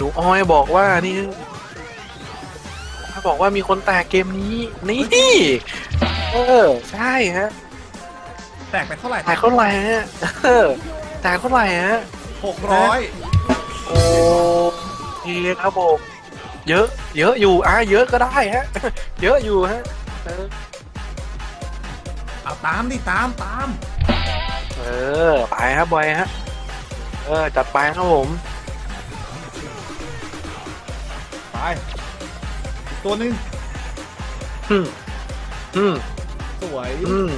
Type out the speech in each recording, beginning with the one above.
หนูออยบอกว่านี่เขาบอกว่ามีคนแตกเกมนี้ นี่ เออ ใช่ฮะ แตกไปเท่าไหร่แตกเท่าไหร่ฮะเออแตกเท่าไหร่ฮะหกร้อยโอ้ดีครับผมเยอะ เยอะอยู่อะเยอะก็ได้ฮะ เยอะอยู่ฮะเออเอาตามดิตามตาม เออ ไปครับบอยฮะ เออ จัดไปครับผม ไปอีกตัวหนึงอืมอืมสวยอืม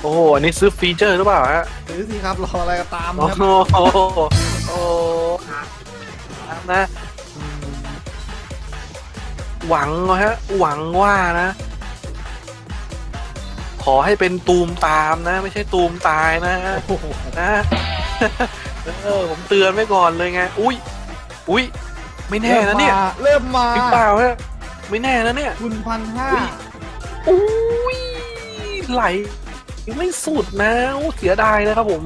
โอ้โหอันนี้ซื้อฟีเจอร์หรือเปล่าฮะซื้อสิครับรออะไรก็ตามโอ้ครับโหโอ้นะ อืมหวังฮะ หวังว่านะ ขอให้เป็นตูมตามนะ ไม่ใช่ตูมตายนะโอ้โหนะ เออผมเตือนไว้ก่อนเลยไง อุ้ย อุ้ย ไม่แน่นะเนี่ยเริ่มมาหรือเปล่าฮะไม่แน่นะเนี่ย คุณพันห้าอุ้ยอุ้ยไหลยังไม่สุดนะโอ้เสียดายนะครับผม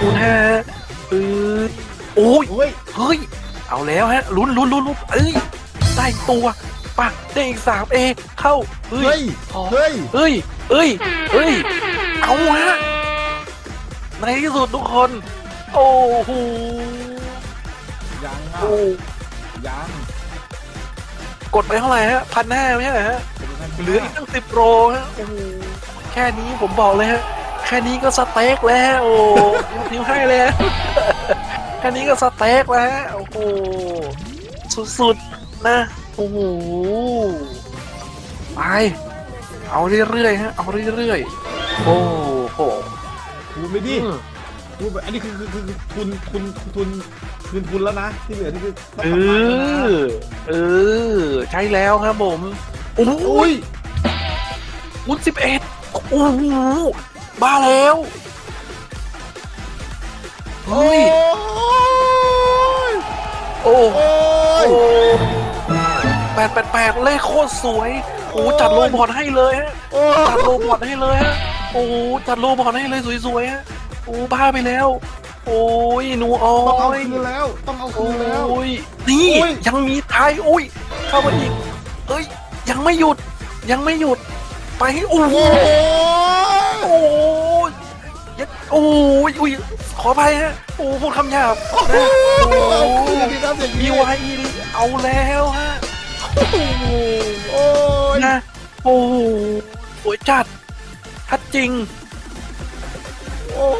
คุณฮะเออโอ้ยเฮ้ยเฮ้ย เอาแล้วฮะลุ้นลุ้นลุ้นลุ้นเอ้ยได้ตัวปักได้อีกสามเอเข้าเฮ้เฮ้ยยพอเฮ้ยเฮ้ยเฮ้ยเฮ้ยเอาฮะในที่สุดทุกคน โอ้โหยังอะโอ้ ยังกดไปเท่าไหร่ฮะพันห้าไม่ใช่เหรอฮะเหลืออีกตั้งสิบโลฮะโอ้โหแค่นี้ผมบอกเลยฮะแค่นี้ก็สเต็กแล้วโอ้ยกนิ้วให้เลยฮะแค่นี้ก็สเต็กแล้วฮะโอ้โหสุดๆนะโอ้โหไปเอาเรื่อยๆฮะเอาเรื่อยๆโอ้โหคูณไปดิ พูดไปอันนี้คือคือคือคือทุนทุนทุนคืนทุนแล้วนะ ที่เหลือนี่คือต้องเอทำงาแล้วนะอเออ ใช่แล้วครับผมโอ้โอ้ยวุ้นสิบเอ็ดโอ้โหบ้าแล้วเฮ้ยยโอ้โอ้โอ้ย แปดแปดแปดเลขโคตรสวยโอ้จัดโลบอทให้เลยฮะ โอ้จัดโลบอทให้เลยฮะ โอ้จัดโลบอทให้เลยสวยๆฮะ โอ้บ้าไปแล้ว โอ้ยหนูอ้ต้องเอาอยคืนแล้ว ต้องเอาโอ้คืนแล้วยนี่โอ้ย ยังมีท้ายโอ้ยเข้ามาอีกเอ้ย ยังไม่หยุด ยังไม่หยุด ไปให้โอ้โห โอ้ยโอ้ยยัดโอ้ยอุ้ยขออภัยฮะ โอ้พูดคำหยาบนะเอาโอ้คืนดีครับอย่างมีนี้ วายอีเอาแล้วฮะโอ้โหโอ้ยนะ โอ้โหสวยจัดทัดจริง โอ้โห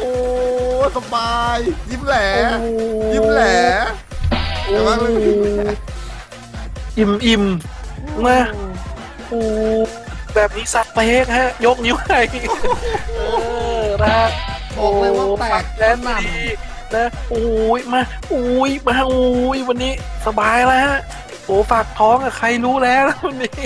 สบาย ยิ้มแหลโอ้โหยิ้มแหลโอ้แต่ว่ามันโหอิ่มอิ่มนะโอ้โหแบบนี้สัตว์เต็กฮะ ยกนิ้วให้เออนะบอกเลยว่าแตกแล้วมาดีนะโอ้ยมาโอ้ยมาโอ้ยวันนี้สบายแล้วฮะโอ้ฝากท้องอะใครรู้แล้ววันนี้